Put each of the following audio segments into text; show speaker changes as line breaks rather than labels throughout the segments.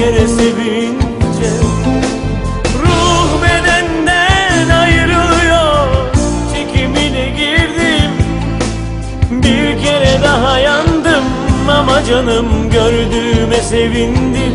kere sevince. Ruh bedenden ayrılıyor Çekimine girdim. Bir kere daha yandım Ama canım gördüğüme sevindim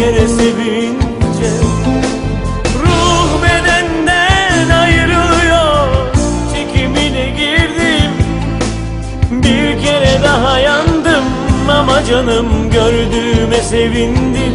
kere sevince. Ruh bedenden ayrılıyor Çekimine girdim. Bir kere daha yandım Ama canım gördüğüme sevindim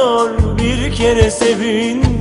Yanıyor bir kere sevince